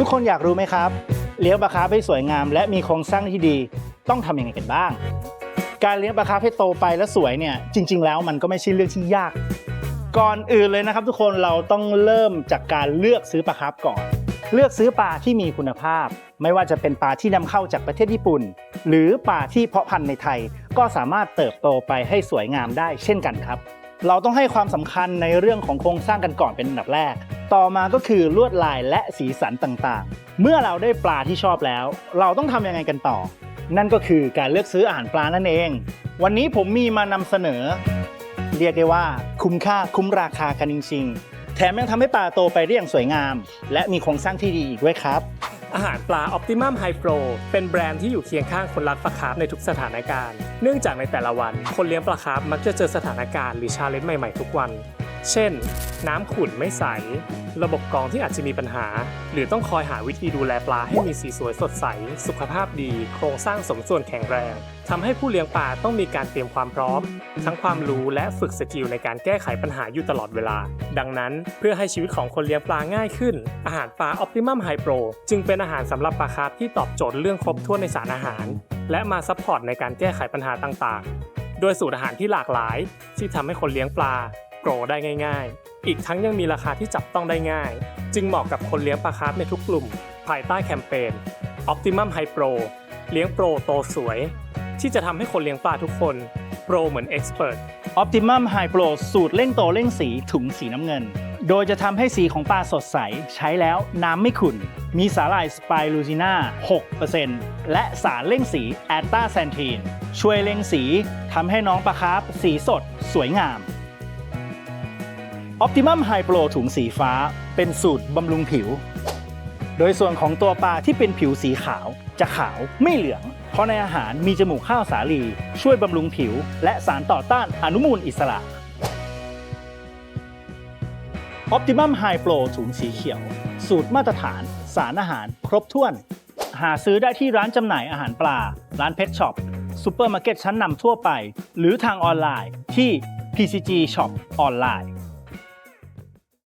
ทุกคนอยากรู้ไหมครับ เลี้ยงปลาคาร์ฟให้สวยงาม และมีโครงสร้างที่ดีต้องทำยังไงกันบ้าง การเลี้ยงปลาคาร์ฟให้โตไปและสวยเนี่ยจริง ๆ แล้วมันก็ไม่ใช่เรื่องที่ยาก ก่อนอื่นเลยนะครับ ทุกคนเราต้องเริ่มจากการเลือกซื้อปลาคาร์ฟก่อน เลือกซื้อปลาที่มีคุณภาพ ไม่ว่าจะเป็นปลาที่นำเข้าจากประเทศญี่ปุ่น หรือปลาที่เพาะพันธุ์ในไทย ก็สามารถเติบโตไปให้สวยงามได้เช่นกันครับ เราต้องให้ความสำคัญในเรื่องของโครงสร้างกันก่อนเป็นอันดับแรก ต่อมาก็คือลวดลายและสีสันต่างๆ เมื่อเราได้ปลาที่ชอบแล้ว เราต้องทำยังไงกันต่อ นั่นก็คือการเลือกซื้ออาหารปลานั่นเอง วันนี้ผมมีมานำเสนอ เรียกได้ว่าคุ้มค่าคุ้มราคากันจริงๆ แถมยังทำให้ปลาโตไปได้อย่างสวยงาม และมีโครงสร้างที่ดีอีกด้วยครับ อาหารปลา Optimum High Pro เป็นแบรนด์ที่อยู่เคียงข้างคนรักปลาคาร์ฟในทุกสถานการณ์ เนื่องจากในแต่ละวัน คนเลี้ยงปลาคาร์ฟมักจะเจอสถานการณ์หรือชาเลนจ์ใหม่ๆทุกวัน เช่น น้ำขุ่นไม่ใส ระบบกรองที่อาจจะมีปัญหา หรือต้องคอยหาวิธีดูแลปลาให้มีสีสวยสดใส สุขภาพดี โครงสร้างสมส่วนแข็งแรงทำให้ผู้เลี้ยงปลาต้องมีการเตรียมความพร้อม ทั้งความรู้และฝึกสกิลในการแก้ไขปัญหาอยู่ตลอดเวลา ดังนั้นเพื่อให้ชีวิตของคนเลี้ยงปลาง่ายขึ้น อาหารปลา Optimum High Pro จึงเป็นอาหารสำหรับปลาคาร์ฟที่ตอบโจทย์เรื่องครบถ้วนในสารอาหาร และมาซัพพอร์ตในการแก้ไขปัญหาต่างๆ โดยสูตรอาหารที่หลากหลาย ที่ทำให้คนเลี้ยงปลา รได้ง่ายๆ อีกทั้งยังมีราคาที่จับต้องได้ง่าย จึงเหมาะกับคนเลี้ยงปลาคาร์ฟในทุกกลุ่ม ภายใต้แคมเปญ Optimum High Pro เลี้ยงโปรโตสวย ที่จะทำให้คนเลี้ยงปลาทุกคนโปรเหมือนเอ็กซ์เพรส Optimum High Pro สูตรเร่งโตเร่งสีถุงสีน้ำเงิน โดยจะทำให้สีของปลาสดใส ใช้แล้วน้ำไม่ขุ่น มีสาหร่ายสไปรูซิน่า 6%และสารเร่งสีแอตตาแซนทีน ช่วยเร่งสีทำให้น้องปลาคาร์ฟสีสด สวยงาม Optimum High Pro ถุงสีฟ้า เป็นสูตรบำรุงผิว โดยส่วนของตัวปลาที่เป็นผิวสีขาว จะขาวไม่เหลือง เพราะในอาหารมีจมูกข้าวสาลี ช่วยบำรุงผิว และสารต่อต้านอนุมูลอิสระ Optimum High Flow ถุงสีเขียว สูตรมาตรฐาน สารอาหารครบถ้วน หาซื้อได้ที่ร้านจำหน่ายอาหารปลา ร้านเพชช็อปซูเปอร์มาร์เก็ตชั้นนำทั่วไป หรือทางออนไลน์ที่ PCG Shop ออนไลน์